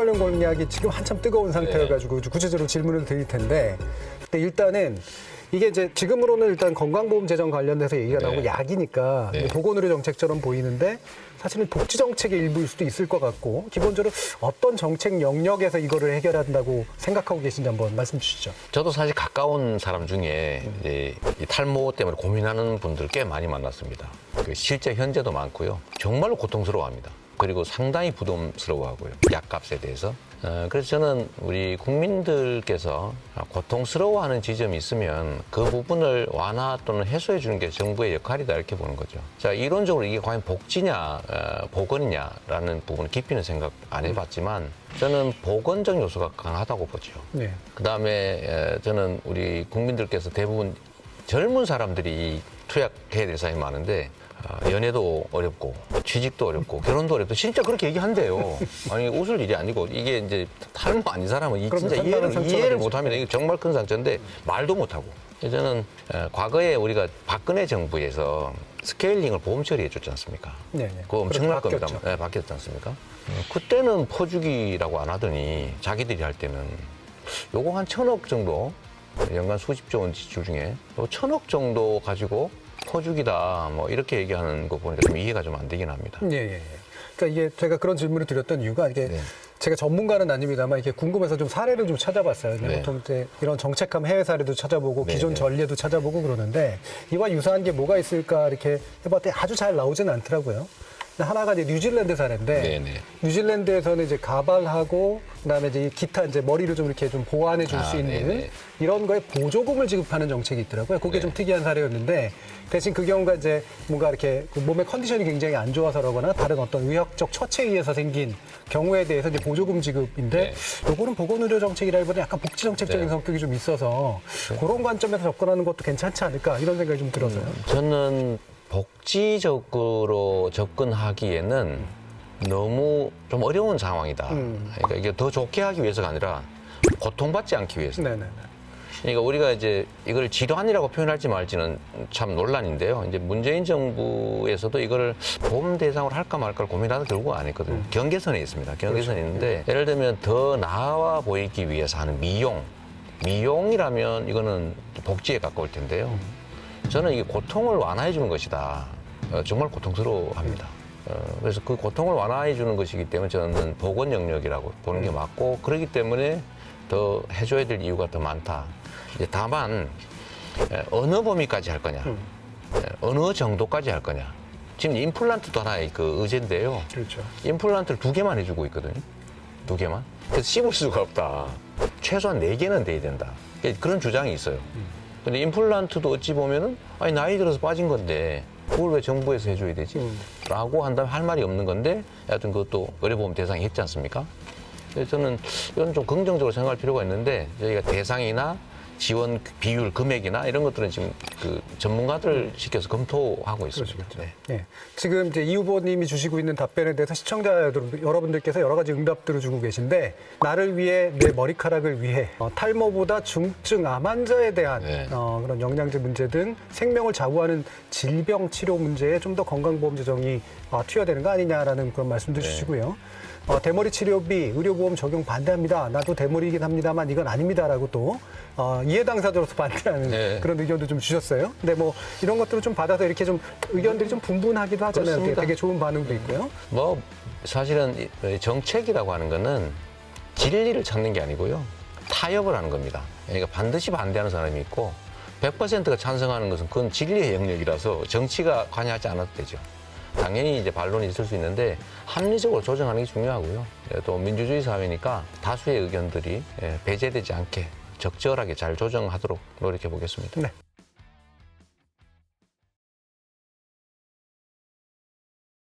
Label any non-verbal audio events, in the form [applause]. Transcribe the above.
관련 공약이 지금 한참 뜨거운 상태여가지고 구체적으로 질문을 드릴 텐데 근데 일단은 이게 이제 지금으로는 일단 건강보험 재정 관련돼서 얘기가 나오고 네. 약이니까 네. 보건의료 정책처럼 보이는데 사실은 복지 정책의 일부일 수도 있을 것 같고 기본적으로 어떤 정책 영역에서 이거를 해결한다고 생각하고 계신지 한번 말씀 주시죠. 저도 사실 가까운 사람 중에 이제 이 탈모 때문에 고민하는 분들 꽤 많이 만났습니다. 그 실제 현재도 많고요. 정말로 고통스러워합니다. 그리고 상당히 부담스러워하고요. 약값에 대해서. 어, 그래서 저는 우리 국민들께서 고통스러워하는 지점이 있으면 그 부분을 완화 또는 해소해 주는 게 정부의 역할이다 이렇게 보는 거죠. 자 이론적으로 이게 과연 복지냐 어, 보건이냐라는 부분은 깊이는 생각 안 해봤지만 저는 보건적 요소가 강하다고 보죠. 네. 그 다음에 저는 우리 국민들께서 대부분 젊은 사람들이 이 투약해야 될 사람이 많은데 아, 연애도 어렵고 취직도 어렵고 결혼도 어렵고 진짜 그렇게 얘기한대요. [laughs] 아니 웃을 일이 아니고 이게 이제 탈모 아닌 사람은 이. 진짜 이해를 이해를. 못합니다. 이게 정말 큰 상처인데 말도 못하고. 저는 에, 과거에 우리가 박근혜 정부에서 스케일링을 보험 처리해 줬지 않습니까? 네, 네. 그거 엄청날 겁니다. 네, 바뀌었지 않습니까? 어, 그때는 퍼주기라고 안 하더니 자기들이 할 때는 요거 한 천억 정도 연간 수십조 원 지출 중에 요 천억 정도 가지고 퍼주기다 뭐 이렇게 얘기하는 거 보니까 좀 이해가 좀 안 되긴 합니다. 예, 예, 예. 그러니까 이게 제가 그런 질문을 드렸던 이유가 이게 네. 제가 전문가는 아닙니다만 이게 궁금해서 좀 사례를 좀 찾아봤어요. 네. 보통 이제 이런 정책함 해외 사례도 찾아보고 네, 기존 네. 전례도 찾아보고 그러는데 이와 유사한 게 뭐가 있을까 이렇게 해봤더니 아주 잘 나오지는 않더라고요. 하나가 이제 뉴질랜드 사례인데 네, 네. 뉴질랜드에서는 이제 가발하고 그다음에 이제 이 기타 이제 머리를 좀 이렇게 좀 보완해 줄 수 아, 있는 네, 네. 이런 거에 보조금을 지급하는 정책이 있더라고요. 그게 네. 좀 특이한 사례였는데 대신 그 경우가 이제 뭔가 이렇게 그 몸의 컨디션이 굉장히 안 좋아서라거나 다른 어떤 의학적 처치에 의해서 생긴 경우에 대해서 이제 보조금 지급인데 요거는 보건의료 정책이라기보다 약간 복지 정책적인 네. 성격이 좀 있어서 그런 관점에서 접근하는 것도 괜찮지 않을까 이런 생각이 좀 들어서요. 저는 복지적으로 접근하기에는 너무 좀 어려운 상황이다. 음. 그러니까 이게 더 좋게 하기 위해서가 아니라 고통받지 않기 위해서. 네네. 그러니까 우리가 이제 이걸 질환이라고 표현할지 말지는 참 논란인데요. 이제 문재인 정부에서도 이걸 보험 대상으로 할까 말까를 고민하다 결국 안 했거든요. 경계선에 있습니다. 경계선에 있는데 예를 들면 더 나아 보이기 위해서 하는 미용. 미용이라면 이거는 복지에 가까울 텐데요. 저는 이게 고통을 완화해 주는 것이다. 어, 정말 고통스러워합니다. 어, 그래서 그 고통을 완화해 주는 것이기 때문에 저는 보건 영역이라고 보는 게 맞고 그렇기 때문에 더 해줘야 될 이유가 더 많다. 이제 다만 에, 어느 범위까지 할 거냐, 에, 어느 정도까지 할 거냐. 지금 임플란트도 하나의 그 의제인데요. 그렇죠. 임플란트를 두 개만 해주고 있거든요. 두 개만. 그래서 씹을 수가 없다. 최소한 네 개는 돼야 된다. 그런 주장이 있어요. 근데 임플란트도 어찌 보면은 아니 나이 들어서 빠진 건데 그걸 왜 정부에서 해줘야 되지? 음. 라고 한다면 할 말이 없는 건데 여하튼 그것도 의료보험 대상이 했지 않습니까? 그래서 저는 이건 좀 긍정적으로 생각할 필요가 있는데 저희가 대상이나 지원 비율 금액이나 이런 것들은 지금 그 전문가들 시켜서 검토하고 있습니다. 네. 네. 지금 이제 이 후보님이 주시고 있는 답변에 대해서 시청자 여러분- 여러분들께서 여러 가지 응답들을 주고 계신데 나를 위해 내 머리카락을 위해 어, 탈모보다 중증 암 환자에 대한 네. 어, 그런 영양제 문제 등 생명을 좌우하는 질병 치료 문제에 좀 더 건강보험 재정이 어, 투여되는 거 아니냐라는 그런 말씀도 네. 주시고요. 어, 대머리 치료비 의료보험 적용 반대합니다. 나도 대머리이긴 합니다만 이건 아닙니다라고 또 어, 이해 당사자로서 [laughs] 반대하는 네. 그런 의견도 좀 주셨어요. 근데 뭐 이런 것들을 좀 받아서 이렇게 좀 의견들이 좀 분분하기도 하잖아요. 되게. 되게 좋은 반응도 있고요. 뭐 사실은 이 정책이라고 하는 거는 진리를 찾는 게 아니고요. 타협을 하는 겁니다. 그러니까 반드시 반대하는 사람이 있고 100%가 찬성하는 것은 그건 진리의 영역이라서 정치가 관여하지 않아도 되죠. 당연히 이제 반론이 있을 수 있는데 합리적으로 조정하는 게 중요하고요. 예, 또 민주주의 사회니까 다수의 의견들이 예, 배제되지 않게 적절하게 잘 조정하도록 노력해 보겠습니다. 네.